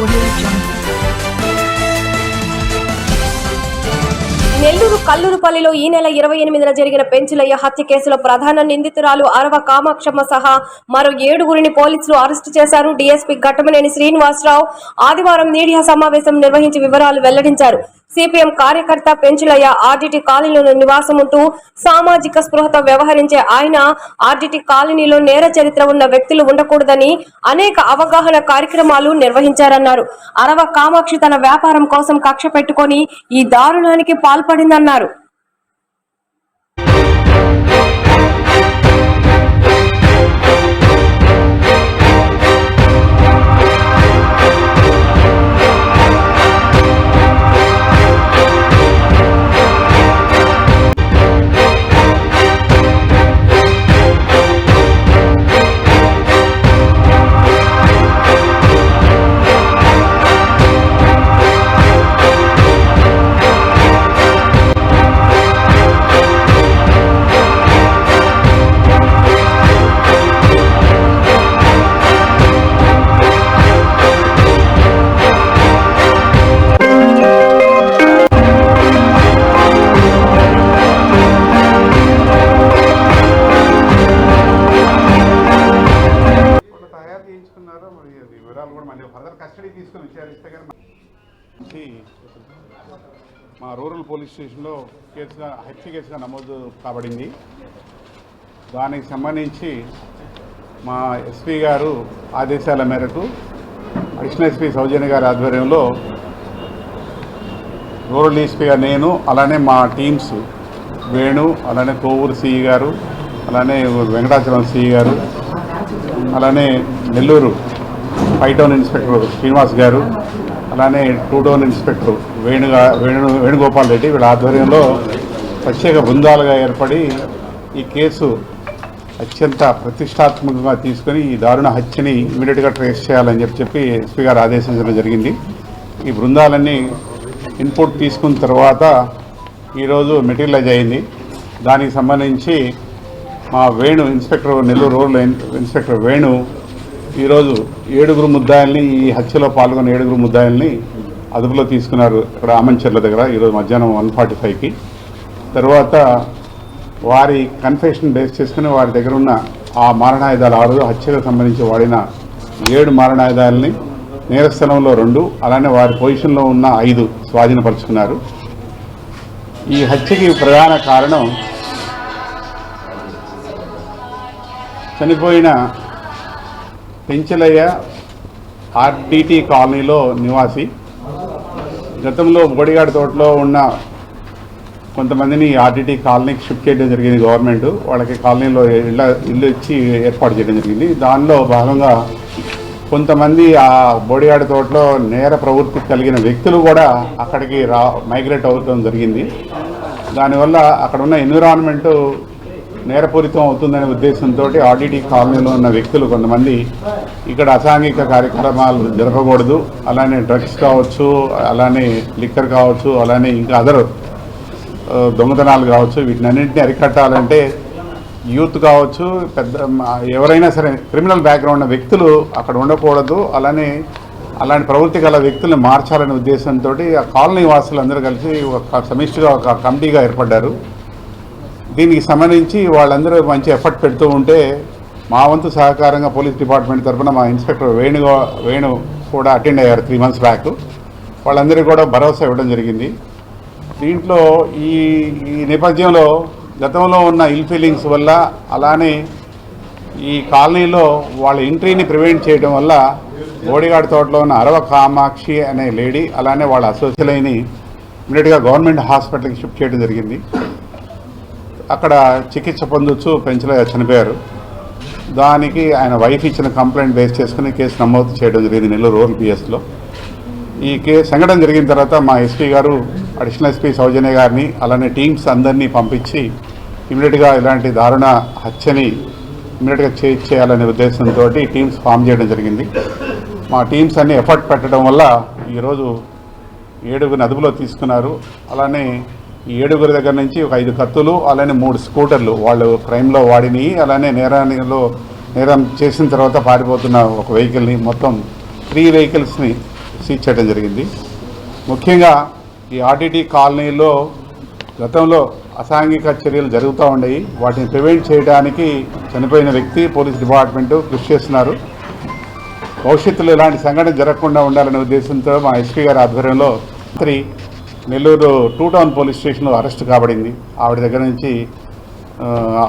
我愿意将 నెల్లూరు కల్లూరుపల్లిలో ఈ నెల ఇరవై ఎనిమిదిన జరిగిన పెంచులయ్య హత్య కేసులో ప్రధాన నిందితురాలు అరవ కామాక్షమ్మ సహా మరో ఏడుగురిని పోలీసులు అరెస్టు చేశారు. డీఎస్పీ ఘట్టమనేని శ్రీనివాసరావు ఆదివారం మీడియా సమావేశం నిర్వహించి వివరాలు వెల్లడించారు. సిపిఎం కార్యకర్త పెంచులయ్య ఆర్డిటి కాలనీలో నివాసం ఉంటూ సామాజిక స్పృహతో వ్యవహరించే ఆయన ఆర్డిటి కాలనీలో నేర చరిత్ర ఉన్న వ్యక్తులు ఉండకూడదని అనేక అవగాహన కార్యక్రమాలు నిర్వహించారన్నారు. అరవ కామాక్షి తన వ్యాపారం కోసం కక్ష పెట్టుకొని ఈ దారుణానికి పాల్పడి పడిందన్నారు. తయారు మరి వివరాలు కూడా మళ్ళీ ఫర్దర్ కస్టడీ తీసుకుని విచారిస్తే కానీ మా రూరల్ పోలీస్ స్టేషన్లో కేసుగా హత్య కేసుగా నమోదు కాబడింది. దానికి సంబంధించి మా ఎస్పీ గారు ఆదేశాల మేరకు అడిషనల్ ఎస్పీ సౌజన్య గారి ఆధ్వర్యంలో రూరల్ డీఎస్పీగా నేను అలానే మా టీమ్స్ వేణు అలానే కోవూరు సిఈ గారు అలానే వెంకటాచలం సిఈ గారు అలానే Nellore five town inspector Srinivas గారు అలానే టూ టౌన్ ఇన్స్పెక్టర్ వేణుగా వేణు వేణుగోపాల్ రెడ్డి వీళ్ళ ఆధ్వర్యంలో ప్రత్యేక బృందాలుగా ఏర్పడి ఈ కేసు అత్యంత ప్రతిష్టాత్మకంగా తీసుకొని ఈ దారుణ హత్యని ఇమీడియట్గా ట్రేస్ చేయాలని చెప్పి చెప్పి ఎస్పీ గారు ఆదేశించడం జరిగింది. ఈ బృందాలన్నీ ఇన్పుట్ తీసుకున్న తర్వాత ఈరోజు మెటీరియలైజ్ అయింది. దానికి సంబంధించి మా వేణు ఇన్స్పెక్టర్ నెల్లూరు రోడ్లో ఇన్స్పెక్టర్ వేణు ఈరోజు ఏడుగురు ముద్దాయిల్ని ఈ హత్యలో పాల్గొన్న ఏడుగురు ముద్దాయిల్ని అదుపులో తీసుకున్నారు ఇక్కడ ఆమంచర్ల దగ్గర ఈరోజు మధ్యాహ్నం వన్ ఫార్టీ ఫైవ్కి. తర్వాత వారి కన్ఫెషన్ బేస్ చేసుకుని వారి దగ్గర ఉన్న ఆ మారణాయుధాలు ఆరు హత్యకు సంబంధించి వాడిన ఏడు మారణాయుధాలని నేరస్థలంలో రెండు అలానే వారి పొజిషన్లో ఉన్న ఐదు స్వాధీనపరుచుకున్నారు. ఈ హత్యకి ప్రధాన కారణం చనిపోయిన పెంచలయ్య ఆర్డిటి కాలనీలో నివాసి. గతంలో బోడిగాడి తోటలో ఉన్న కొంతమందిని ఆర్డిటి కాలనీకి షిఫ్ట్ చేయడం జరిగింది గవర్నమెంట్. వాళ్ళకి కాలనీలో ఇళ్ళ ఇల్లు ఇచ్చి ఏర్పాటు చేయడం జరిగింది. దానిలో భాగంగా కొంతమంది ఆ బోడిగాడి తోటలో నేర ప్రవృత్తి కలిగిన వ్యక్తులు కూడా అక్కడికి రా మైగ్రేట్ అవ్వడం జరిగింది. దానివల్ల అక్కడ ఉన్న ఎన్విరాన్మెంటు నేరపూరితం అవుతుందనే ఉద్దేశంతో ఆర్డీటీ కాలనీలో ఉన్న వ్యక్తులు కొంతమంది ఇక్కడ అసాంఘిక కార్యక్రమాలు జరపకూడదు అలానే డ్రగ్స్ కావచ్చు అలానే లిక్కర్ కావచ్చు అలానే ఇంకా అదర్ దొంగతనాలు కావచ్చు వీటినన్నింటినీ అరికట్టాలంటే యూత్ కావచ్చు పెద్ద ఎవరైనా సరే క్రిమినల్ బ్యాక్గ్రౌండ్ ఉన్న వ్యక్తులు అక్కడ ఉండకూడదు అలానే అలాంటి ప్రవృత్తి గల వ్యక్తులను మార్చాలనే ఉద్దేశంతో ఆ కాలనీ వాసులు అందరూ కలిసి ఒక సమిష్టిగా ఒక కమిటీగా ఏర్పడ్డారు. దీనికి సంబంధించి వాళ్ళందరూ మంచి ఎఫర్ట్ పెడుతూ ఉంటే మా వంతు సహకారంగా పోలీస్ డిపార్ట్మెంట్ తరఫున మా ఇన్స్పెక్టర్ వేణు వేణు కూడా అటెండ్ అయ్యారు త్రీ మంత్స్ బ్యాక్ వాళ్ళందరికీ కూడా భరోసా ఇవ్వడం జరిగింది. దీంట్లో ఈ ఈ నేపథ్యంలో గతంలో ఉన్న ఇల్ ఫీలింగ్స్ వల్ల అలానే ఈ కాలనీలో వాళ్ళ ఎంట్రీని ప్రివెంట్ చేయడం వల్ల బోడిగాడ్ తోటలో ఉన్న అరవ కామాక్షి అనే లేడీ అలానే వాళ్ళ అసోసియలైని ఇమీడియట్గా గవర్నమెంట్ హాస్పిటల్కి షిఫ్ట్ చేయడం జరిగింది. అక్కడ చికిత్స పొందొచ్చు పెంచలే చనిపోయారు. దానికి ఆయన వైఫ్ ఇచ్చిన కంప్లైంట్ బేస్ చేసుకుని కేసు నమోదు చేయడం జరిగింది నెల్లూరు రూరల్ పిఎస్లో. ఈ కేసు సంఘటన జరిగిన తర్వాత మా ఎస్పీ గారు అడిషనల్ ఎస్పీ సౌజన్య గారిని అలానే టీమ్స్ అందరినీ పంపించి ఇమీడియట్గా ఇలాంటి దారుణ హత్యని ఇమీడియట్గా చేయాలనే ఉద్దేశంతో టీమ్స్ ఫామ్ చేయడం జరిగింది. మా టీమ్స్ అన్ని ఎఫర్ట్ పెట్టడం వల్ల ఈరోజు ఏడుగురిని అదుపులో తీసుకున్నారు. అలానే ఈ ఏడుగురి దగ్గర నుంచి ఒక ఐదు కత్తులు అలానే మూడు స్కూటర్లు వాళ్ళు క్రైమ్లో వాడినవి అలానే నేరానిలో నేరం చేసిన తర్వాత పారిపోతున్న ఒక వెహికల్ని మొత్తం త్రీ వెహికల్స్ని సీజ్ చేయడం జరిగింది. ముఖ్యంగా ఈ ఆర్టీటీ కాలనీలో గతంలో అసాంఘిక చర్యలు జరుగుతూ ఉండేవి వాటిని ప్రివెంట్ చేయడానికి చనిపోయిన వ్యక్తి పోలీస్ డిపార్ట్మెంటు కృషి చేస్తున్నారు. భవిష్యత్తులో ఇలాంటి సంఘటన జరగకుండా ఉండాలనే ఉద్దేశంతో మా ఎస్పీ గారి ఆధ్వర్యంలో మంత్రి నెల్లూరు టూ టౌన్ పోలీస్ స్టేషన్లో అరెస్ట్ కాబడింది. ఆవిడ దగ్గర నుంచి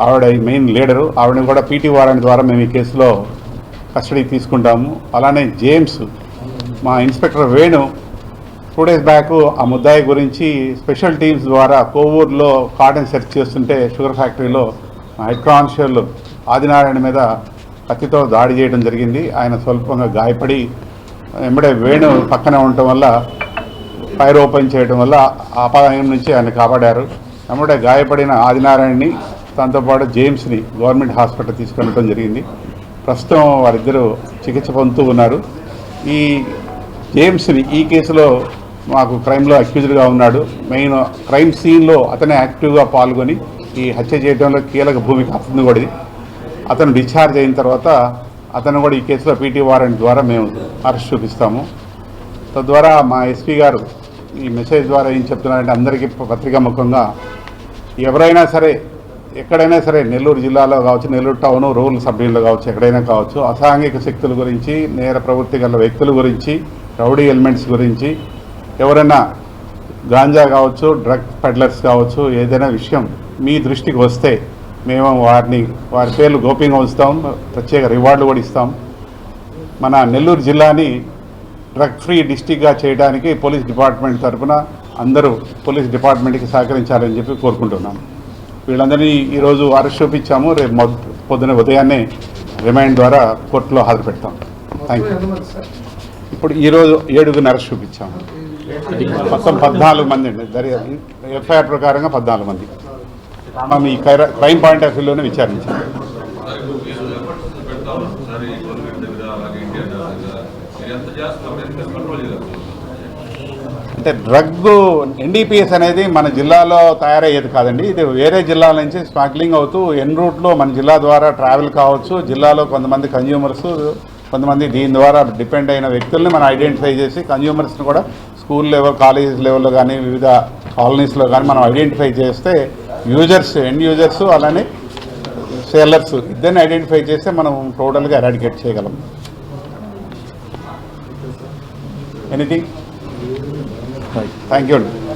ఆవిడ మెయిన్ లీడరు. ఆవిడని కూడా పీటీ వారెంట్ ద్వారా మేము ఈ కేసులో కస్టడీకి తీసుకుంటాము. అలానే జేమ్స్ మా inspector Venu two days back ఆ ముద్దాయి గురించి స్పెషల్ టీమ్స్ ద్వారా కోవూరులో కాటన్ సెర్చ్ చేస్తుంటే షుగర్ ఫ్యాక్టరీలో హెడ్ కానిస్టేబుల్ ఆదినారాయణ మీద కత్తితో దాడి చేయడం జరిగింది. ఆయన స్వల్పంగా గాయపడి వెంబడే వేణు పక్కనే ఉండటం వల్ల ఫైర్ ఓపెన్ చేయడం వల్ల అపాయం నుంచి ఆయన కాపాడారు. వెంబడే గాయపడిన ఆదినారాయణని దాంతోపాటు జేమ్స్ని గవర్నమెంట్ హాస్పిటల్ తీసుకెళ్ళడం జరిగింది. ప్రస్తుతం వారిద్దరూ చికిత్స పొందుతూ ఉన్నారు. ఈ జేమ్స్ని ఈ కేసులో మాకు క్రైమ్లో అక్యూజ్డ్గా ఉన్నాడు. మెయిన్ క్రైమ్ సీన్లో అతనే యాక్టివ్గా పాల్గొని ఈ హత్య చేయడంలో కీలక భూమిక అతను కూడా ఇది. అతను డిశ్చార్జ్ అయిన తర్వాత అతను కూడా ఈ కేసులో పీటీ వారెంట్ ద్వారా మేము అరెస్ట్ చూపిస్తాము. తద్వారా మా ఎస్పీ గారు ఈ మెసేజ్ ద్వారా ఏం చెప్తున్నారంటే అందరికీ పత్రికా ముఖంగా ఎవరైనా సరే ఎక్కడైనా సరే నెల్లూరు జిల్లాలో కావచ్చు నెల్లూరు టౌన్ రూరల్ సబ్ కావచ్చు ఎక్కడైనా కావచ్చు అసాంఘిక శక్తుల గురించి నేర ప్రవృత్తి గల వ్యక్తుల గురించి రౌడీ ఎలిమెంట్స్ గురించి ఎవరైనా గాంజా కావచ్చు డ్రగ్ పెడ్లర్స్ కావచ్చు ఏదైనా విషయం మీ దృష్టికి వస్తే మేము వారిని వారి పేర్లు గోప్యంగా ఉంచుతాం ప్రత్యేక రివార్డులు కూడా ఇస్తాం. మన నెల్లూరు జిల్లాని డ్రగ్ ఫ్రీ డిస్టిక్గా చేయడానికి పోలీస్ డిపార్ట్మెంట్ తరఫున అందరూ పోలీస్ డిపార్ట్మెంట్కి సహకరించాలని చెప్పి కోరుకుంటున్నాను వీళ్ళందరినీ ఈరోజు అరెస్ట్ చూపించాము రేపు మొద్ పొద్దున ఉదయాన్నే రిమైండ్ ద్వారా కోర్టులో హాజరు పెడతాం. థ్యాంక్ యూ ఇప్పుడు ఈరోజు ఏడుగురిని అరెస్ట్ చూపించాము మొత్తం పద్నాలుగు మంది అండి. దర్యాప్తు ఎఫ్ఐఆర్ ప్రకారంగా పద్నాలుగు మంది. మనం ఈ క్రైమ్ పాయింట్ ఆఫ్ వ్యూలోనే విచారించాము పెడతా ఉన్నాం సార్ ఈ గవర్నమెంట్ దగ్గర అలాగే ఇండియా దగ్గర మీరు ఎంత ఎంత కంట్రోల్ అంటే డ్రగ్ ఎన్డీపీఎస్ అనేది మన జిల్లాలో తయారయ్యేది కాదండి. ఇది వేరే జిల్లాల నుంచి స్మగ్లింగ్ అవుతూ ఎన్ రూట్లో మన జిల్లా ద్వారా ట్రావెల్ కావచ్చు. జిల్లాలో కొంతమంది కన్జ్యూమర్స్ కొంతమంది దీని ద్వారా డిపెండ్ అయిన వ్యక్తుల్ని మనం ఐడెంటిఫై చేసి కన్జ్యూమర్స్ని కూడా స్కూల్ లెవెల్ కాలేజ్ లెవెల్లో కానీ వివిధ కాలనీస్లో కానీ మనం ఐడెంటిఫై చేస్తే యూజర్స్ ఎండ్ యూజర్స్ అలానే సేలర్స్ ఇద్దరిని ఐడెంటిఫై చేస్తే మనం టోటల్గా ఎరాడికేట్ చేయగలం. ఎనీథింగ్ థ్యాంక్ యూ అండి